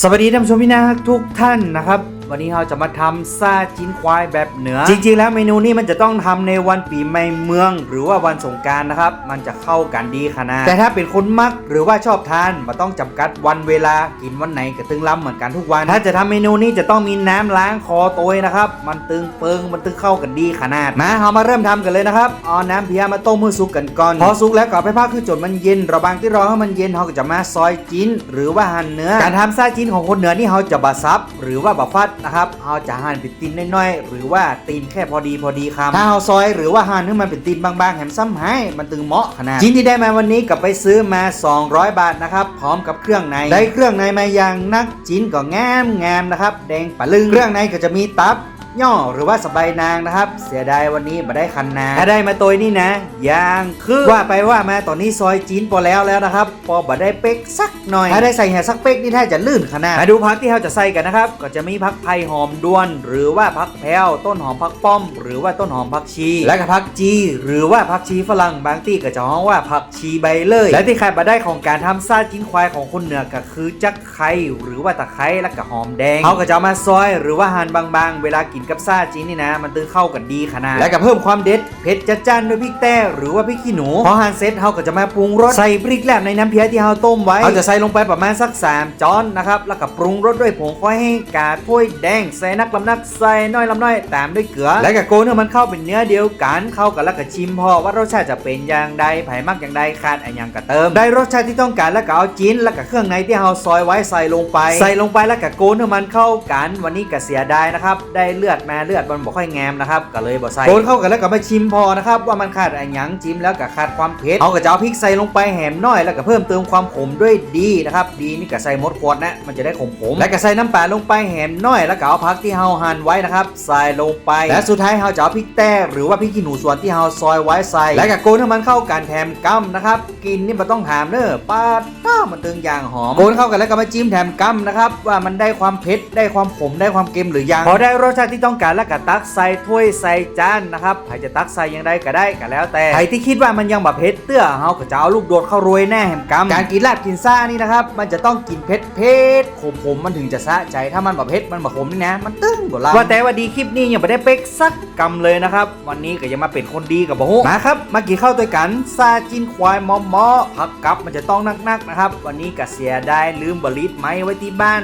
สวัสดีท่านผู้ชมพี่นาทุกท่านนะครับ วันนี้เราจะมาทำซาจิ้นควายแบบเหนือ จริงๆ แล้วเมนูนี้มันจะต้องทำในวันปีใหม่เมือง หรือว่าวันสงกรารนะครับ มันจะเข้ากันดีขนาดแต่ถ้าเป็นคนมักหรือว่าชอบทานมันต้องจำกัดวันเวลากินวันไหนก็ตึงล้ำเหมือนกันทุกวัน ถ้าจะทำเมนูนี้จะต้องมีน้ำล้างคอโตยนะครับ มันตึงเปิงมันตึงเข้ากันดีขนาดมาเรามาเริ่มทำกันเลยนะครับเอาน้ำเพียมาต้มมือสุกกันก่อนพอสุกแล้วก็เอาไปพักคือจนมันเย็นระบางที่รอให้มันเย็นเราก็จะมาซอยจิ้นหรือว่าหั่นเนื้อการทำซาจิ้นของคนเหนือนี่เขาจะบะซับหรือว่าบะฟัดนะครับเขาจะหั่นเป็นตีนน้อยๆหรือว่าตีนแค่พอดีพอดีคำถ้าเขาซอยหรือว่าหั่นให้มันเป็นตีนบางๆแหมซ้ำให้มันตึงเหมาะขนาดชิ้นที่ได้มาวันนี้กับไปซื้อมา 200 บาทนะครับพร้อมกับเครื่องในได้เครื่องในมาอย่างนักจิ้นก็งามงามๆนะครับแดงปะลึงเครื่องในก็จะมีตับ ย่อหรือว่าสบายนางนะครับ เสียดายวันนี้มาได้คันนาถ้าได้มาตัวนี่นะยางคือว่าไปว่ามาตอนนี้ซอยจีนพอแล้วแล้วนะครับ พอบ่ได้เป๊กสักหน่อย ถ้าได้ใส่แห่สักเป๊กนี่ถ้าจะลื่นขนาดมาดูพักที่เราจะใส่กันนะครับ ก็จะมีพักไผ่หอมด้วน หรือว่าพักแพ้วต้นหอมพักป้อม หรือว่าต้นหอมพักชี และก็พักจี หรือว่าพักชีฝรั่งบางที่ก็จะฮ้องว่าผักชีใบเลย และที่ขาดมาได้ของการทำซาจิ้นควายของคนเหนือก็คือจักไคร้หรือว่าตะไคร้และก็หอมแดงเขาก็จะเอามาซอย หรือว่าหั่นบางๆ เวลากินกับซาจิ้นนี่นะ มันตึงเข้ากันดีขนาด และก็เพิ่มความเด็ดเผ็ดจัดจ้านด้วยพริกแต้หรือว่าพริกขี้หนู พอหั่นเสร็จเขาก็จะมาปรุงรสใส่พริกแลบในน้ำเพียที่เราต้มไว้เขาจะใส่ลงไปประมาณสัก 3จ้อนนะครับ แล้วก็ปรุงรสด้วยผงควายให้กาดถ้วยแดงใส่นักลำนักใส่น้อยลำน้อยตามด้วยเกลือ และก็โกนให้มันเข้าเป็นเนื้อเดียวกันเข้ากันแล้วก็ชิมพอว่ารสชาติจะเป็นอย่างใดไผ่มักอย่างใดขาดอะไรอย่างก็เติม ได้รสชาติที่ต้องการแล้วก็เอาจิ้นแล้วก็เครื่องในที่เราซอยไว้ใส่ลงไป ใส่ลงไปแล้วก็โกนให้มันเข้ากัน วันนี้ก็เสียดายนะครับได้เลือดมาเลือดมันบ่ค่อยงามนะครับก็เลยบ่ใส่โกนเข้ากันแล้วก็มาชิมพอนะครับว่ามันขาดอะไรอย่างจิ้มแล้วก็ขาดความเผ็ดเอาก็จะเอาพริกใส่ลงไปแหมน้อยแล้วก็เพิ่มเติมความขมด้วยดีนะครับดีนี่ก็ใส่หมดขวดนะมันจะได้ขมๆแล้วก็ใส่น้ำปลาลงไปแหมน้อยแล้วก็เอาผักที่เฮาหั่นไว้นะครับใส่ลงไป และสุดท้ายเฮาจะเอาพริกแต้หรือว่าพริกขี้หนูส่วนที่เฮาซอยไว้ใส่ แล้วก็โกนให้มันเข้ากันแถมกัมนะครับกินนี่มันต้องถามเด้อปาดต้ามันตึงอย่างหอมโกนเข้ากันแล้วก็มาจิ้มแถมกัมนะครับว่ามันได้ความเผ็ดได้ความขมได้ความเค็มหรือยังพอได้รสชาติที่ต้องการแล้วก็ตักใส่ถ้วยใส่จานนะครับใครจะตักใส่ยังไงก็ได้ก็แล้วแต่ใครที่คิดว่ามันยังแบบเผ็ดเตื้อเฮาก็จะเอาลูกโดดเข้าโรยแน่แหมกัมการกินลาบกินซ่านี่นะครับมันจะต้องกินเผ็ดเผ็ดขมขมมันถึงจะสะใจถ้ามันแบบเผ็ดมันแบบขมนี่นะมันตึ้งบ่ล่ะว่าแต่ว่าดีคลิปนี้ยังไม่ได้เป๊กสักกำเลยนะครับวันนี้ก็ยังมาเป็นคนดีกับบ่ฮู้มาครับมากินข้าวด้วยกันซาจินควายมอมอผักกับมันจะต้องนักๆนะครับ วันนี้ก็เสียได้ลืมบริษไม้ไว้ที่บ้าน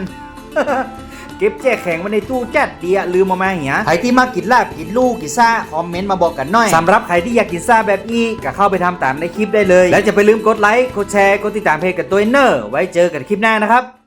เก็บแจ้แข็งไว้ในตู้จัดเดียลืมมามาเหียใครที่มากินลาบกินลูกกินซ่าคอมเมนต์มาบอกกันหน่อยสำหรับใครที่อยากกินซ่าแบบนี้ก็เข้าไปทำตามในคลิปได้เลย และจะไปลืมกดไลค์กดแชร์กดติดตามเพจกับตัวเนอร์ไว้เจอกันคลิปหน้านะครับ